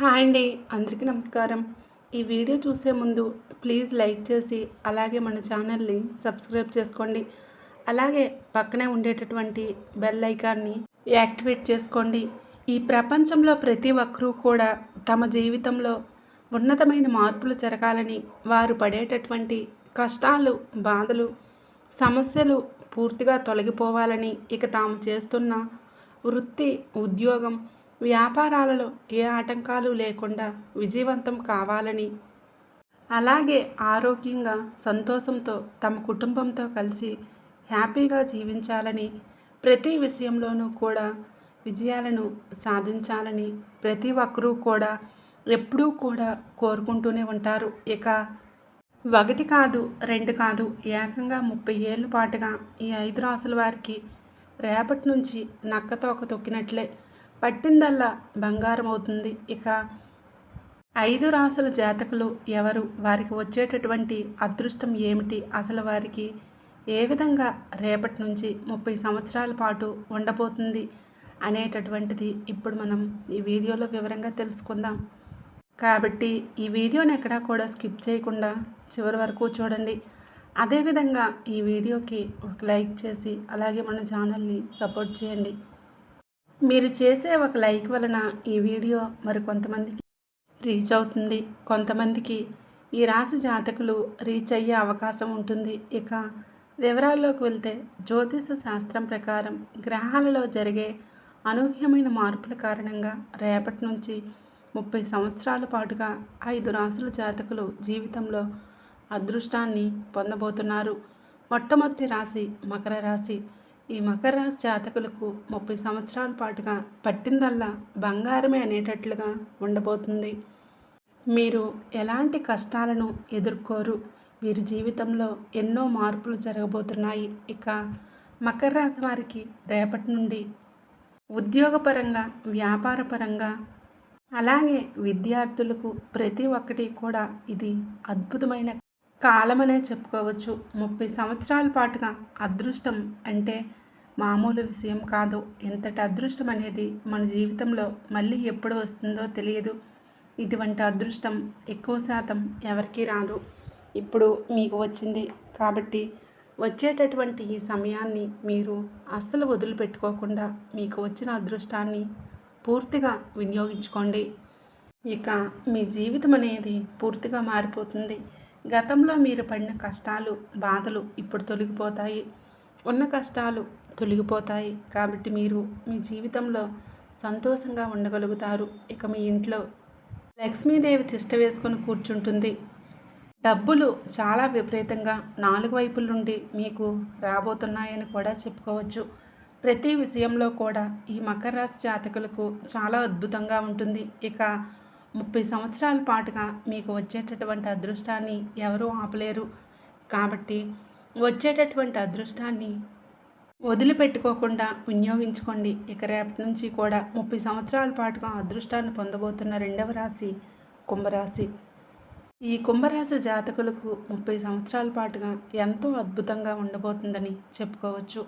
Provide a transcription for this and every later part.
Hi అండి అందరికీ నమస్కారం. ఈ వీడియో చూసే ముందు ప్లీజ్ లైక్ చేసి అలాగే మన ఛానల్ని సబ్స్క్రైబ్ చేసుకోండి. అలాగే పక్కనే ఉండేటటువంటి బెల్ ఐకాన్ని యాక్టివేట్ చేసుకోండి. ఈ ప్రపంచంలో ప్రతి ఒక్కరూ కూడా తమ జీవితంలో ఉన్నతమైన మార్పులు జరగాలని వారు పడేటటువంటి కష్టాలు బాధలు సమస్యలు పూర్తిగా తొలగిపోవాలని ఇక తాము చేస్తున్న వృత్తి ఉద్యోగం వ్యాపారాలలో ఏ ఆటంకాలు లేకుండా విజయవంతం కావాలని. అలాగే ఆరోగ్యంగా సంతోషంతో తమ కుటుంబంతో కలిసి హ్యాపీగా జీవించాలని ప్రతి విషయంలోనూ కూడా విజయాలను సాధించాలని ప్రతి ఒక్కరూ కూడా ఎప్పుడూ కూడా కోరుకుంటూనే ఉంటారు. ఇక ఒకటి కాదు రెండు కాదు ఏకంగా ముప్పై ఏళ్ళ పాటుగా ఈ ఐదు రాసుల వారికి రేపటి నుంచి నక్కతోక తొక్కినట్లే. పట్టిందల్లా బంగారం అవుతుంది ఇక ఐదు రాసుల జాతకులు ఎవరు? వారికి వచ్చేటటువంటి అదృష్టం ఏమిటి? అసలు వారికి ఏ విధంగా రేపటి నుంచి ముప్పై సంవత్సరాల పాటు ఉండబోతుంది అనేటటువంటిది ఇప్పుడు మనం ఈ వీడియోలో వివరంగా తెలుసుకుందాం. కాబట్టి ఈ వీడియోని ఎక్కడా కూడా స్కిప్ చేయకుండా చివరి వరకు చూడండి. అదేవిధంగా ఈ వీడియోకి ఒక లైక్ చేసి అలాగే మన ఛానల్ని సపోర్ట్ చేయండి. మీరు చేసే ఒక లైక్ వలన ఈ వీడియో మరి కొంతమందికి రీచ్ అవుతుంది. కొంతమందికి ఈ రాశి జాతకులు రీచ్ అయ్యే అవకాశం ఉంటుంది. ఇక వివరాల్లోకి వెళ్తే జ్యోతిష శాస్త్రం ప్రకారం గ్రహాలలో జరిగే అనూహ్యమైన మార్పుల కారణంగా రేపటి నుంచి ముప్పై సంవత్సరాల పాటుగా ఐదు రాసుల జాతకులు జీవితంలో అదృష్టాన్ని పొందబోతున్నారు. మొట్టమొదటి రాశి మకర రాశి. ఈ మకర రాశి జాతకులకు ముప్పై సంవత్సరాల పాటుగా పట్టిందల్లా బంగారమే అనేటట్లుగా ఉండబోతుంది. మీరు ఎలాంటి కష్టాలను ఎదుర్కోరు. వీరి జీవితంలో ఎన్నో మార్పులు జరగబోతున్నాయి. ఇక మకర రాశి వారికి రేపటి నుండి ఉద్యోగపరంగా వ్యాపారపరంగా అలాగే విద్యార్థులకు ప్రతి ఒక్కటి కూడా ఇది అద్భుతమైన కాలమనే చెప్పుకోవచ్చు. ముప్పై సంవత్సరాల పాటుగా అదృష్టం అంటే మామూలు విషయం కాదు. ఎంతటి అదృష్టం అనేది మన జీవితంలో మళ్ళీ ఎప్పుడు వస్తుందో తెలియదు. ఇటువంటి అదృష్టం ఎక్కువ శాతం ఎవరికీ రాదు. ఇప్పుడు మీకు వచ్చింది కాబట్టి వచ్చేటటువంటి ఈ సమయాన్ని మీరు అస్సలు వదిలిపెట్టుకోకుండా మీకు వచ్చిన అదృష్టాన్ని పూర్తిగా వినియోగించుకోండి. ఇక మీ జీవితం అనేది పూర్తిగా మారిపోతుంది. గతంలో మీరు పడిన కష్టాలు బాధలు ఇప్పుడు తొలగిపోతాయి. ఉన్న కష్టాలు తొలగిపోతాయి. కాబట్టి మీరు మీ జీవితంలో సంతోషంగా ఉండగలుగుతారు. ఇక మీ ఇంట్లో లక్ష్మీదేవి తిష్ట వేసుకొని కూర్చుంటుంది. డబ్బులు చాలా విపరీతంగా నాలుగు వైపుల నుండి మీకు రాబోతున్నాయని కూడా చెప్పుకోవచ్చు. ప్రతి విషయంలో కూడా ఈ మకర రాశి జాతకులకు చాలా అద్భుతంగా ఉంటుంది. ఇక ముప్పై సంవత్సరాల పాటుగా మీకు వచ్చేటటువంటి అదృష్టాన్ని ఎవరూ ఆపలేరు. కాబట్టి వచ్చేటటువంటి అదృష్టాన్ని వదిలిపెట్టుకోకుండా వినియోగించుకోండి. ఇక రేపటి నుంచి కూడా ముప్పై సంవత్సరాల పాటుగా అదృష్టాన్ని పొందబోతున్న రెండవ రాశి కుంభరాశి. ఈ కుంభరాశి జాతకులకు ముప్పై సంవత్సరాల పాటుగా ఎంతో అద్భుతంగా ఉండబోతుందని చెప్పుకోవచ్చు.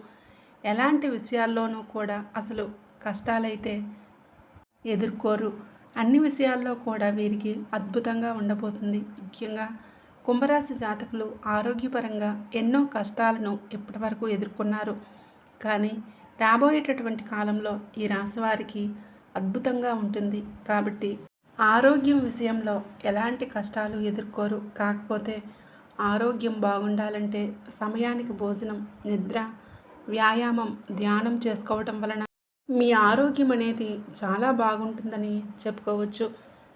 ఎలాంటి విషయాల్లోనూ కూడా అసలు కష్టాలైతే ఎదుర్కోరు. అన్ని విషయాల్లో కూడా వీరికి అద్భుతంగా ఉండబోతుంది. ముఖ్యంగా కుంభరాశి జాతకులు ఆరోగ్యపరంగా ఎన్నో కష్టాలను ఇప్పటివరకు ఎదుర్కొన్నారు. కానీ రాబోయేటటువంటి కాలంలో ఈ రాశి వారికి అద్భుతంగా ఉంటుంది. కాబట్టి ఆరోగ్యం విషయంలో ఎలాంటి కష్టాలు ఎదుర్కోరు. కాకపోతే ఆరోగ్యం బాగుండాలంటే సమయానికి భోజనం నిద్ర వ్యాయామం ధ్యానం చేసుకోవటం వలన మీ ఆరోగ్యం అనేది చాలా బాగుంటుందని చెప్పుకోవచ్చు.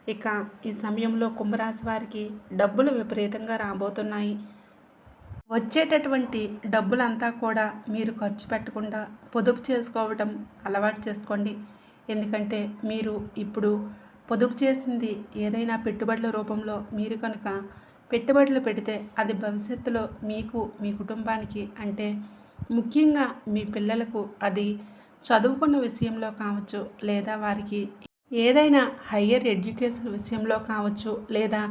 ఇక ఈ సమయంలో కుంభరాశి వారికి డబ్బులు విపరీతంగా రాబోతున్నాయి. వచ్చేటటువంటి డబ్బులంతా కూడా మీరు ఖర్చు పెట్టకుండా పొదుపు చేసుకోవటం అలవాటు చేసుకోండి. ఎందుకంటే మీరు ఇప్పుడు పొదుపు చేసింది ఏదైనా పెట్టుబడుల రూపంలో మీరు కనుక పెట్టుబడులు పెడితే అది భవిష్యత్తులో మీకు మీ కుటుంబానికి అంటే ముఖ్యంగా మీ పిల్లలకు అది చదువుకున్న విషయంలో కావచ్చు లేదా వారికి ఏదైనా హయ్యర్ ఎడ్యుకేషన్ విషయంలో కావచ్చు లేదా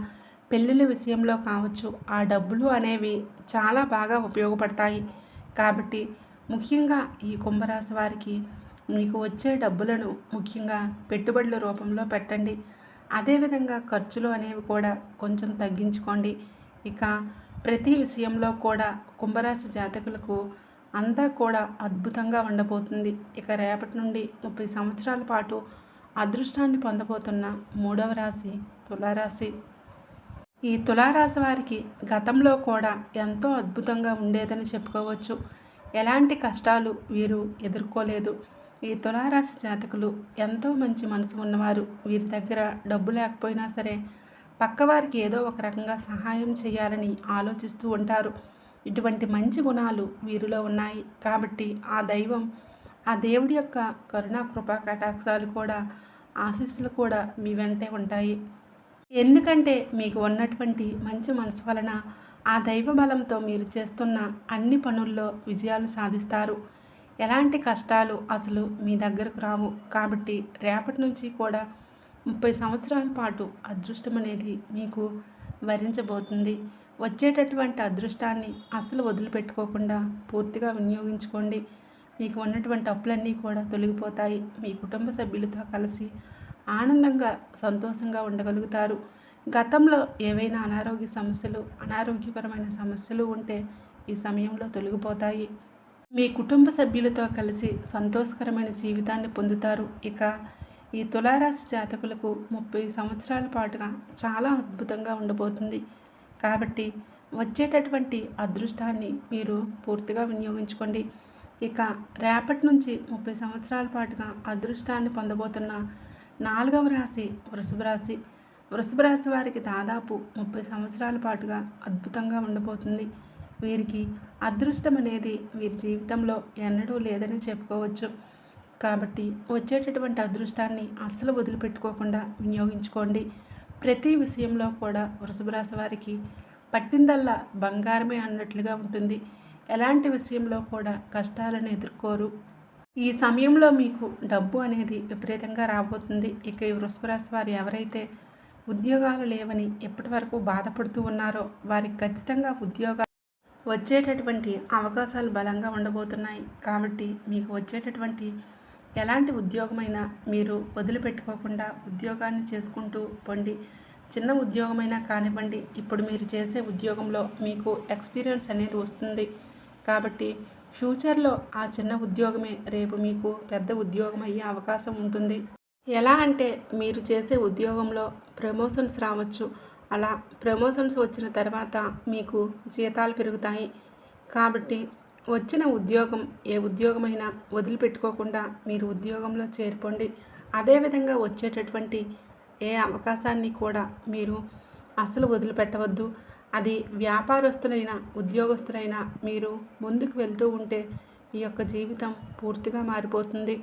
పెళ్ళిళ్ళ విషయంలో కావచ్చు ఆ డబ్బులు అనేవి చాలా బాగా ఉపయోగపడతాయి. కాబట్టి ముఖ్యంగా ఈ కుంభరాశి వారికి మీకు వచ్చే డబ్బులను ముఖ్యంగా పెట్టుబడుల రూపంలో పెట్టండి. అదేవిధంగా ఖర్చులు అనేవి కూడా కొంచెం తగ్గించుకోండి. ఇక ప్రతి విషయంలో కూడా కుంభరాశి జాతకులకు అంతా కూడా అద్భుతంగా ఉండబోతుంది. ఇక రేపటి నుండి ముప్పై సంవత్సరాల పాటు అదృష్టాన్ని పొందబోతున్న మూడవ రాశి తులారాశి. ఈ తులారాశి వారికి గతంలో కూడా ఎంతో అద్భుతంగా ఉండేదని చెప్పుకోవచ్చు. ఎలాంటి కష్టాలు వీరు ఎదుర్కోలేదు. ఈ తులారాశి జాతకులు ఎంతో మంచి మనసు ఉన్నవారు. వీరి దగ్గర డబ్బు లేకపోయినా సరే పక్కవారికి ఏదో ఒక రకంగా సహాయం చేయాలని ఆలోచిస్తూ ఉంటారు. ఇటువంటి మంచి గుణాలు వీరిలో ఉన్నాయి. కాబట్టి ఆ దైవం ఆ దేవుడి యొక్క కరుణా కృపా కటాక్షాలు కూడా ఆశీస్సులు కూడా మీ వెంటే ఉంటాయి. ఎందుకంటే మీకు ఉన్నటువంటి మంచి మనసు వలన ఆ దైవ బలంతో మీరు చేస్తున్న అన్ని పనుల్లో విజయాలు సాధిస్తారు. ఎలాంటి కష్టాలు అసలు మీ దగ్గరకు రావు. కాబట్టి రేపటి నుంచి కూడా ముప్పై సంవత్సరాల పాటు అదృష్టం అనేది మీకు వరించబోతుంది. వచ్చేటటువంటి అదృష్టాన్ని అసలు వదిలిపెట్టుకోకుండా పూర్తిగా వినియోగించుకోండి. మీకు ఉన్నటువంటి అప్పులన్నీ కూడా తొలగిపోతాయి. మీ కుటుంబ సభ్యులతో కలిసి ఆనందంగా సంతోషంగా ఉండగలుగుతారు. గతంలో ఏవైనా అనారోగ్య సమస్యలు అనారోగ్యపరమైన సమస్యలు ఉంటే ఈ సమయంలో తొలగిపోతాయి. మీ కుటుంబ సభ్యులతో కలిసి సంతోషకరమైన జీవితాన్ని పొందుతారు. ఇక ఈ తులారాశి జాతకులకు ముప్పై సంవత్సరాల పాటుగా చాలా అద్భుతంగా ఉండబోతుంది. కాబట్టి వచ్చేటటువంటి అదృష్టాన్ని మీరు పూర్తిగా వినియోగించుకోండి. ఇక రేపటి నుంచి ముప్పై సంవత్సరాల పాటుగా అదృష్టాన్ని పొందబోతున్న నాలుగవ రాశి వృషభ రాశి. వృషభ రాశి వారికి దాదాపు ముప్పై సంవత్సరాల పాటుగా అద్భుతంగా ఉండబోతుంది. వీరికి అదృష్టం అనేది వీరి జీవితంలో ఎన్నడూ లేదని చెప్పుకోవచ్చు. కాబట్టి వచ్చేటటువంటి అదృష్టాన్ని అస్సలు వదిలిపెట్టుకోకుండా వినియోగించుకోండి. ప్రతి విషయంలో కూడా వృషభ రాశి వారికి పట్టిందల్లా బంగారమే అన్నట్లుగా ఉంటుంది. ఎలాంటి విషయంలో కూడా కష్టాలను ఎదుర్కోరు. ఈ సమయంలో మీకు డబ్బు అనేది విపరీతంగా రాబోతుంది. ఇక ఈ వృషభరాశి వారు ఎవరైతే ఉద్యోగాలు లేవని ఎప్పటి వరకు బాధపడుతూ ఉన్నారో వారికి ఖచ్చితంగా ఉద్యోగాలు వచ్చేటటువంటి అవకాశాలు బలంగా ఉండబోతున్నాయి. కాబట్టి మీకు వచ్చేటటువంటి ఎలాంటి ఉద్యోగమైనా మీరు వదిలిపెట్టుకోకుండా ఉద్యోగాన్ని చేసుకుంటూ పొండి. చిన్న ఉద్యోగమైనా కానివ్వండి ఇప్పుడు మీరు చేసే ఉద్యోగంలో మీకు ఎక్స్పీరియన్స్ అనేది వస్తుంది. కాబట్టి ఫ్యూచర్లో ఆ చిన్న ఉద్యోగమే రేపు మీకు పెద్ద ఉద్యోగం అయ్యే అవకాశం ఉంటుంది. ఎలా అంటే మీరు చేసే ఉద్యోగంలో ప్రమోషన్స్ రావచ్చు. అలా ప్రమోషన్స్ వచ్చిన తర్వాత మీకు జీతాలు పెరుగుతాయి. కాబట్టి వచ్చిన ఉద్యోగం ఏ ఉద్యోగమైనా వదిలిపెట్టుకోకుండా మీరు ఉద్యోగంలో చేరుకోండి. అదేవిధంగా వచ్చేటటువంటి ఏ అవకాశాన్ని కూడా మీరు అసలు వదిలిపెట్టవద్దు. అది వ్యాపారస్తులైన ఉద్యోగస్తులైనా మీరు ముందుకు వెళ్తూ ఉంటే ఈ యొక్క జీవితం పూర్తిగా మారిపోతుంది.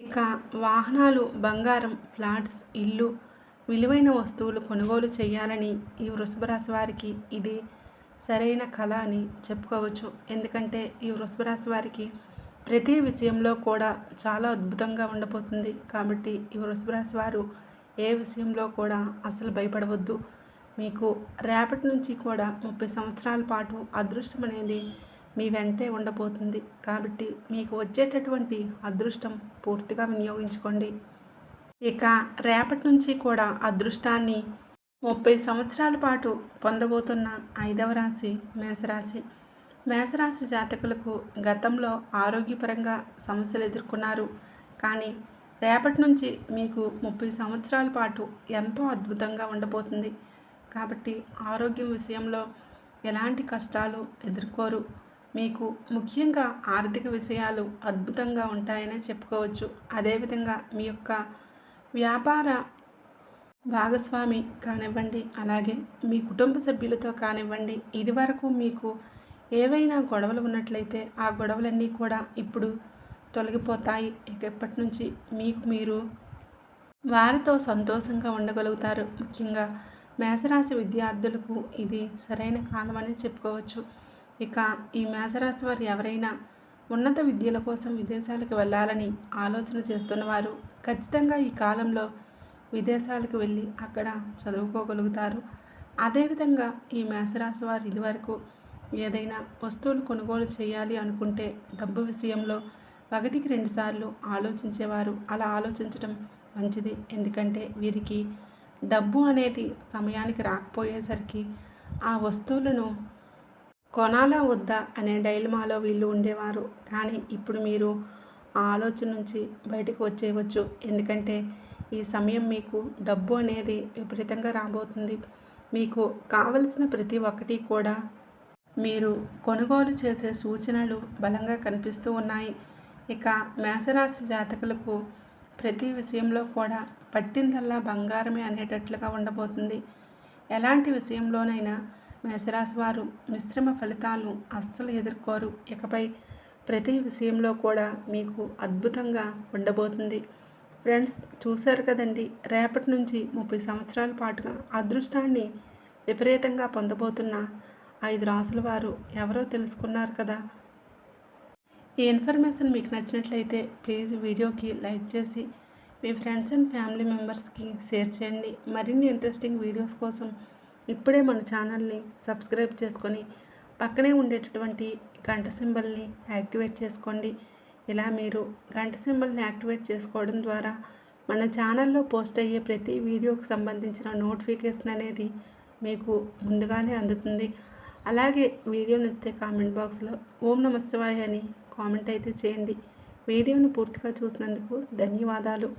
ఇక వాహనాలు బంగారం ఫ్లాట్స్ ఇల్లు విలువైన వస్తువులు కొనుగోలు చేయాలని ఈ వృషభరాశి వారికి ఇది సరైన కళ అని చెప్పుకోవచ్చు. ఎందుకంటే ఈ వృషభరాశి వారికి ప్రతి విషయంలో కూడా చాలా అద్భుతంగా ఉండబోతుంది కాబట్టి ఈ వృషభరాశి వారు ఏ విషయంలో కూడా అసలు భయపడవద్దు. మీకు రేపటి నుంచి కూడా ముప్పై సంవత్సరాల పాటు అదృష్టం అనేది మీ వెంటే ఉండబోతుంది. కాబట్టి మీకు వచ్చేటటువంటి అదృష్టం పూర్తిగా వినియోగించుకోండి. ఇక రేపటి నుంచి కూడా అదృష్టాన్ని ముప్పై సంవత్సరాల పాటు పొందబోతున్న ఐదవ రాశి మేషరాశి. మేషరాశి జాతకులకు గతంలో ఆరోగ్యపరంగా సమస్యలు ఎదుర్కొన్నారు. కానీ రేపటి నుంచి మీకు ముప్పై సంవత్సరాల పాటు ఎంతో అద్భుతంగా ఉండబోతుంది. కాబట్టి ఆరోగ్యం విషయంలో ఎలాంటి కష్టాలు ఎదుర్కోరు. మీకు ముఖ్యంగా ఆర్థిక విషయాలు అద్భుతంగా ఉంటాయనే చెప్పుకోవచ్చు. అదేవిధంగా మీ యొక్క వ్యాపార భాగస్వామి కానివ్వండి అలాగే మీ కుటుంబ సభ్యులతో కానివ్వండి ఇదివరకు మీకు ఏవైనా గొడవలు ఉన్నట్లయితే ఆ గొడవలన్నీ కూడా ఇప్పుడు తొలగిపోతాయి. ఇక ఇప్పటి నుంచి మీకు మీరు వారితో సంతోషంగా ఉండగలుగుతారు. ముఖ్యంగా మేషరాశి విద్యార్థులకు ఇది సరైన కాలం అని చెప్పుకోవచ్చు. ఇక ఈ మేషరాశి వారు ఎవరైనా ఉన్నత విద్యల కోసం విదేశాలకు వెళ్ళాలని ఆలోచన చేస్తున్నవారు ఖచ్చితంగా ఈ కాలంలో విదేశాలకు వెళ్ళి అక్కడ చదువుకోగలుగుతారు. అదేవిధంగా ఈ మేషరాశి వారు ఇదివరకు ఏదైనా వస్తువులు కొనుగోలు చేయాలి అనుకుంటే డబ్బు విషయంలో ఒకటికి రెండుసార్లు ఆలోచించేవారు. అలా ఆలోచించడం మంచిది. ఎందుకంటే వీరికి డబ్బు అనేది సమయానికి రాకపోయేసరికి ఆ వస్తువులను కొనాలా వద్దా అనే డైలమాలో వీళ్ళు ఉండేవారు. కానీ ఇప్పుడు మీరు ఆ ఆలోచన నుంచి బయటకు వచ్చేయవచ్చు. ఎందుకంటే ఈ సమయం మీకు డబ్బు అనేది విపరీతంగా రాబోతుంది. మీకు కావలసిన ప్రతి ఒక్కటి కూడా మీరు కొనుగోలు చేసే సూచనలు బలంగా కనిపిస్తూ ఉన్నాయి. ఇక మేషరాశి జాతకులకు ప్రతి విషయంలో కూడా పట్టిందల్లా బంగారమే అనేటట్లుగా ఉండబోతుంది. ఎలాంటి విషయంలోనైనా మేషరాశి వారు మిశ్రమ ఫలితాలు అస్సలు ఎదుర్కోరు. ఇకపై ప్రతి విషయంలో కూడా మీకు అద్భుతంగా ఉండబోతుంది. ఫ్రెండ్స్ చూశారు కదండి రేపటి నుంచి ముప్పై సంవత్సరాల పాటుగా అదృష్టాన్ని విపరీతంగా పొందబోతున్న ఐదు రాసుల వారు ఎవరో తెలుసుకున్నారు కదా? ఈ ఇన్ఫర్మేషన్ మీకు నచ్చినట్లయితే ప్లీజ్ వీడియోకి లైక్ చేసి మీ ఫ్రెండ్స్ అండ్ ఫ్యామిలీ మెంబర్స్కి షేర్ చేయండి. మరిన్ని ఇంట్రెస్టింగ్ వీడియోస్ కోసం ఇప్పుడే మన ఛానల్ని సబ్స్క్రైబ్ చేసుకొని పక్కనే ఉండేటటువంటి గంట సింబల్ని యాక్టివేట్ చేసుకోండి. ఇలా మీరు గంట సింబల్ని యాక్టివేట్ చేసుకోవడం ద్వారా మన ఛానల్లో పోస్ట్ అయ్యే ప్రతి వీడియోకి సంబంధించిన నోటిఫికేషన్ అనేది మీకు ముందుగానే అందుతుంది. అలాగే వీడియో నచ్చితే కామెంట్ బాక్స్లో ఓం నమస్వాయ అని కామెంట్ అయితే చేయండి. వీడియోను పూర్తిగా చూసినందుకు ధన్యవాదాలు.